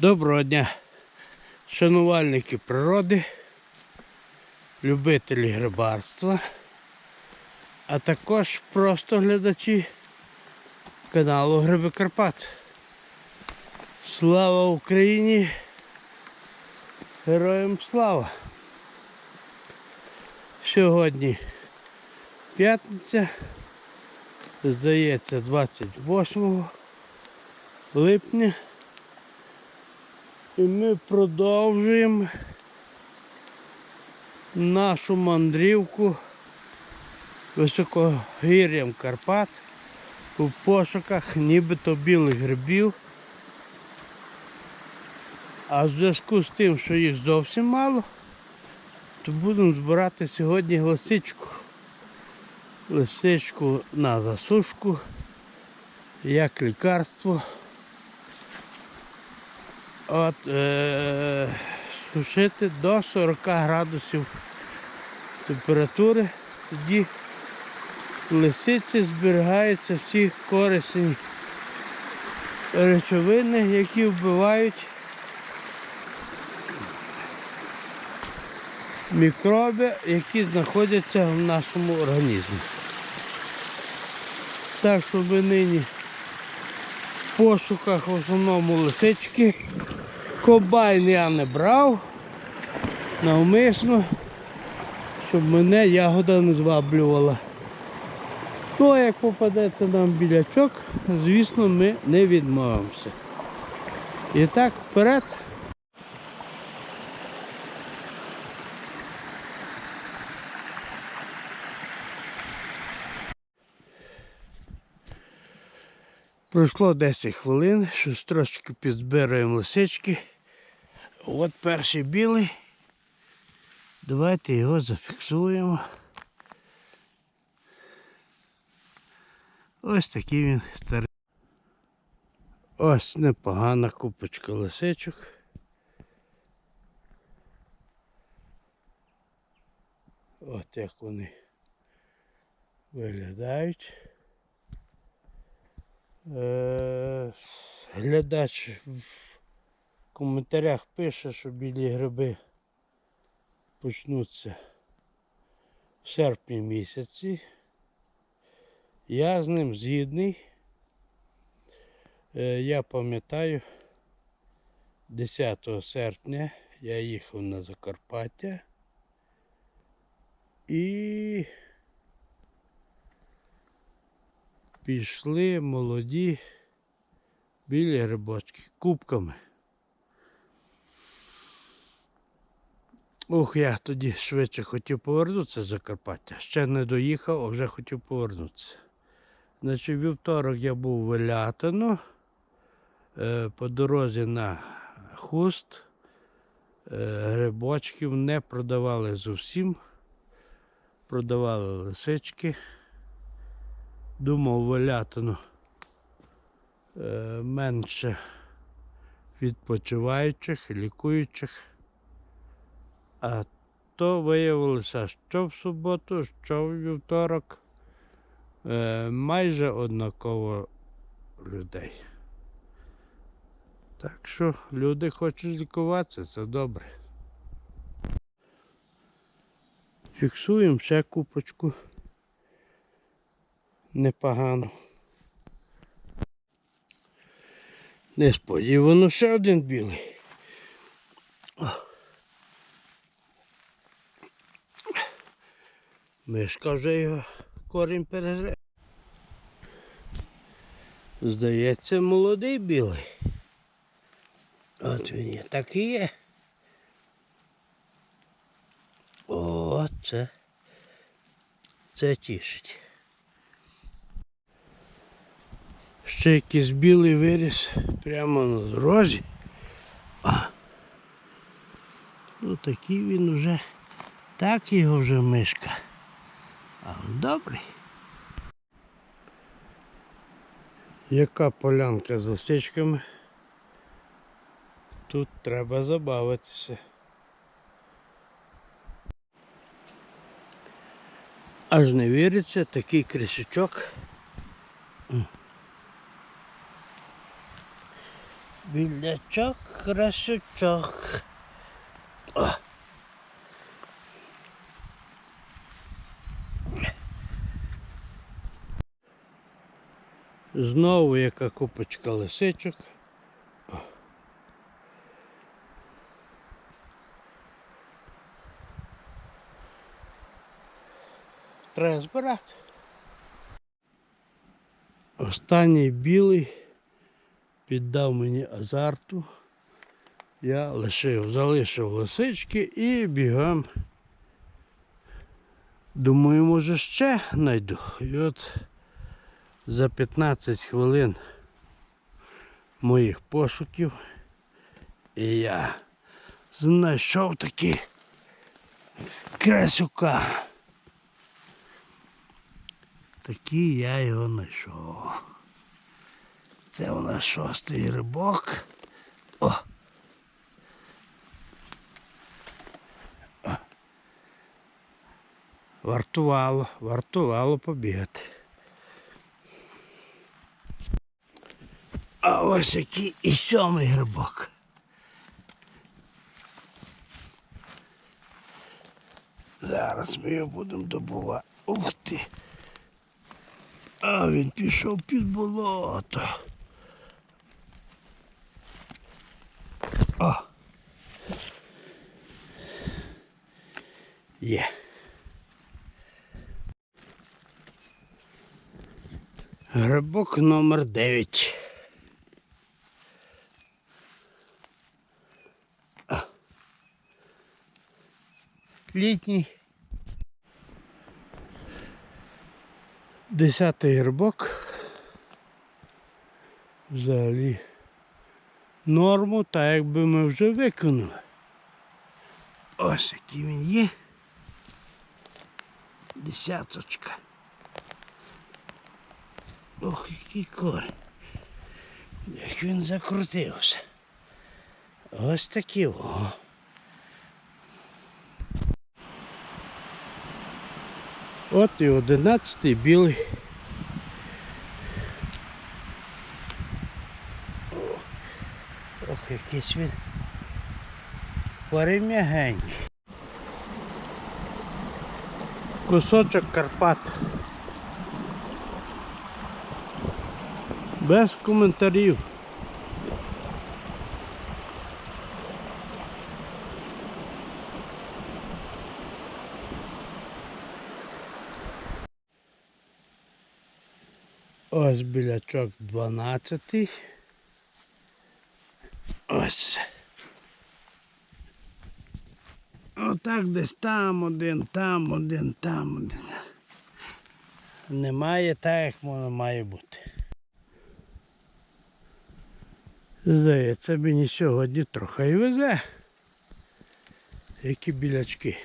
Доброго дня, шанувальники природи, любителі грибарства, а також просто глядачі каналу Гриби Карпат. Слава Україні! Героям слава! Сьогодні п'ятниця, здається, 28 липня. І ми продовжуємо нашу мандрівку високогір'ям Карпат у пошуках нібито білих грибів. А в зв'язку з тим, що їх зовсім мало, то будемо збирати сьогодні лисичку. Лисичку на засушку, як лікарство. От, е, сушити до 40 градусів температури. Тоді лисиці зберігаються всі корисні речовини, які вбивають мікроби, які знаходяться в нашому організмі. Так що ми нині в пошуках в основному лисички. Комбайн я не брав навмисно, щоб мене ягода не зваблювала. А як попадеться нам білячок, звісно, ми не відмовимося. І так, вперед. Пройшло 10 хвилин, щось трошки підзбираємо лисички. От перший білий. Давайте його зафіксуємо. Ось такий він старий. Ось непогана купочка лисичок. От як вони виглядають. Е, глядач в коментарях пише, що білі гриби почнуться в серпні місяці. Я з ним згідний. Е, Я пам'ятаю, 10 серпня я їхав на Закарпаття і пішли молоді білі грибочки кубками. Ух, я тоді швидше хотів повернутися з Закарпаття. Ще не доїхав, а вже хотів повернутися. Значить, вівторок я був в Велятино, е, по дорозі на хуст. Е, Грибочків не продавали зовсім. Продавали лисички. Думав, Велятино е, менше відпочиваючих, лікуючих. А то виявилося, що в суботу, що в вівторок е, майже однаково людей. Так що люди хочуть лікуватися, це добре. Фіксуємо ще купочку. Непогано. Несподівано ще один білий. Мишка вже його корінь пережив. Здається, молодий білий. От він є. Так і є. О, це. Це тішить. Ще якийсь білий виріс прямо на дорозі. А. Ну такий він вже, так його вже мишка. Добрий. Яка полянка з лисичками? Тут треба забавитися. Аж не віриться, такий крисючок. Білячок, красючок. Знову яка купочка лисичок. Треба збирати. Останній білий піддав мені азарту. Я лишив, залишив лисички і бігам. Думаю, може ще знайду. І от за 15 хвилин моїх пошуків і я знайшов таки красюка. Такий я його знайшов. Це у нас шостий рибок. О! О. Вартувало, вартувало побігати. Ось який і сьомий грибок. Зараз ми його будемо добувати. Ух ти! А він пішов під болото. О. Є. Грибок номер 9. Літній. Десятий грибок. Взагалі норму, так якби ми вже виконали. Ось який він є. Десяточка. Ох, який корень. Як він закрутився. Ось такий о. От і одинадцятий білий. Ох, якийсь він перем'ягенький. Кусочок Карпат. Без коментарів. Ось білячок 12. Ось. Отак десь там один, там один, там один. Немає так, як воно має бути. Здається, мені сьогодні трохи і везе. Які білячки.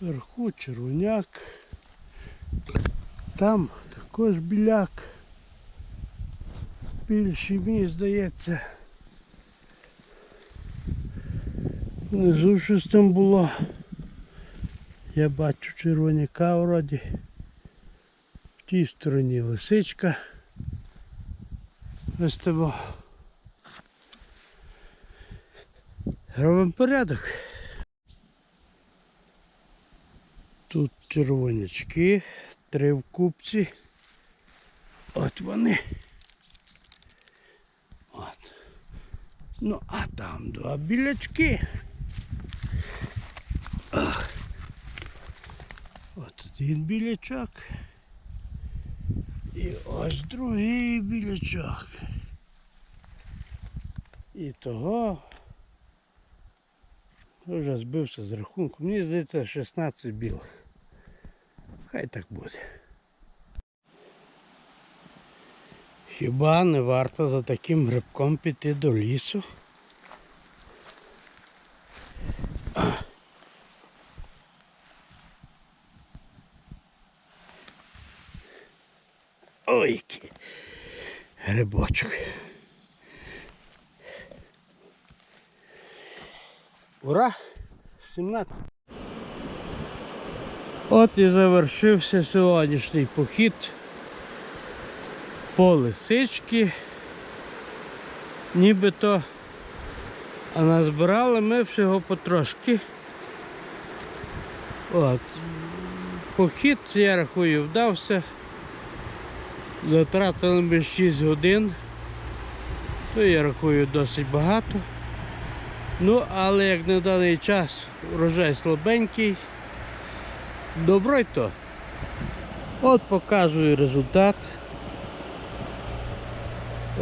Вверху червоняк. Там також біляк. Більший мені здається. Внизу щось там було. Я бачу червоняка вроді. В тій стороні лисичка. Ось того. Робимо порядок. Тут червонячки, три в купці. От вони. От. Ну, а там два білячки. Ах. От один білячок. І ось другий білячок. І того вже збився з рахунку. Мені здається 16 білих. Хай так буде. Хіба не варто за таким грибком піти до лісу? Ой, який грибочок. Ура! 17. От і завершився сьогоднішній похід по лисички. Нібито а назбирали ми всього потрошки. От. Похід, я рахую, вдався. Затратили ми 6 годин. То я рахую досить багато. Ну, але як на даний час врожай слабенький, добро й то. От показую результат.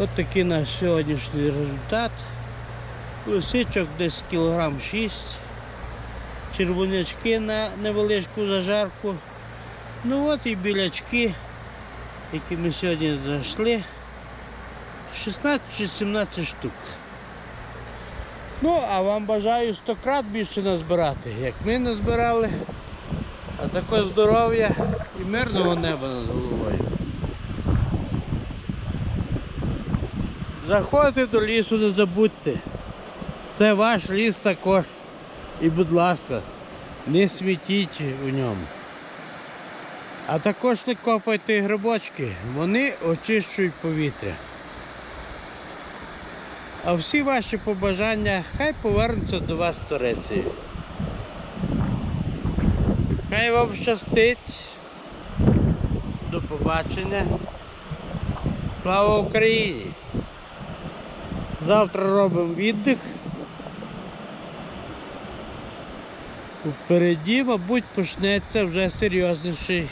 От такий наш сьогоднішній результат. Лисичок десь кілограм 6. Червонячки на невеличку зажарку. Ну от і білячки, які ми сьогодні знайшли. 16 чи 17 штук. Ну, а вам бажаю 100 крат більше назбирати, як ми назбирали. А також здоров'я і мирного неба над головою. Заходьте до лісу, не забудьте. Це ваш ліс також. І будь ласка, не світіть у ньому. А також не копайте грибочки, вони очищують повітря. А всі ваші побажання хай повернуться до вас в Турецію. Хай вам щастить. До побачення. Слава Україні! Завтра робимо віддих. Впереді, мабуть, почнеться вже серйозніший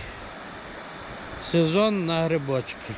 сезон на грибочки.